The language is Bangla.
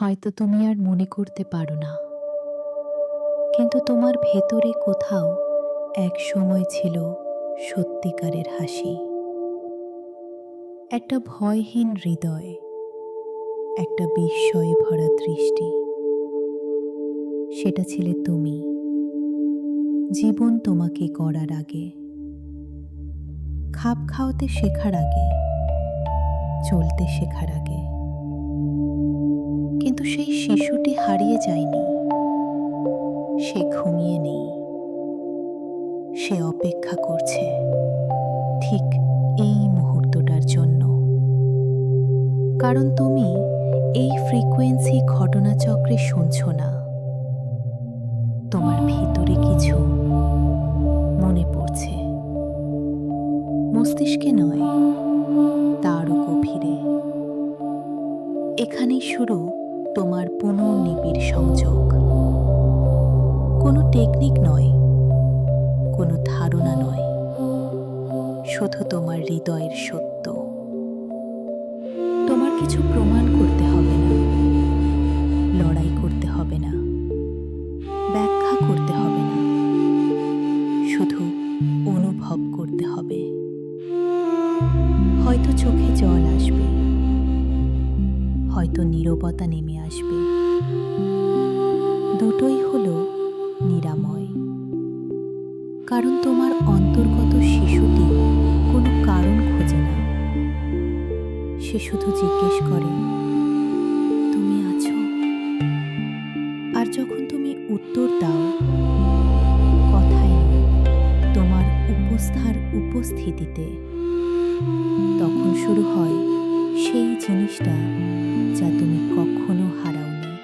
হয়তো তুমি আর মনে করতে পারো না। কিন্তু তোমার ভেতরে কোথাও এক সময় ছিল সত্যিকারের হাসি। একটা ভয়হীন হৃদয়, একটা বিস্ময়ে ভরা দৃষ্টি। সেটা ছিলে তুমি। জীবন তোমাকে করার আগে। খাপ খাওয়াতে শেখার আগে। চলতে শেখার আগে। কিন্তু সেই শিশুটি হারিয়ে যায়নি। সে ঘুমিয়ে নেই। সে অপেক্ষা করছে ঠিক এই মুহূর্তটার জন্য। কারণ তুমি এই ফ্রিকোয়েন্সি ঘটনাচক্রে শুনছ না। তোমার ভিতরে কিছু মনে পড়ছে। মস্তিষ্কে নয়, তারও গভীরে। এখানেই শুরু তোমার পুনর্নিবিড় সংযোগ। কোনো টেকনিক নয়, কোনো ধারণা নয়, শুধু তোমার হৃদয়ের সত্য। তোমার কিছু প্রমাণ হয়তো নীরবতা নেমে আসবে। দুটোই হলো নিরাময়। কারণ তোমার অন্তর্গত শিশুটি কোনো কারণ খোঁজে না। সে শুধু জিজ্ঞেস করে, তুমি আছো? আর যখন তুমি উত্তর দাও, কথায় তোমার উপস্থার উপস্থিতিতে, তখন শুরু হয় সেই জিনিসটা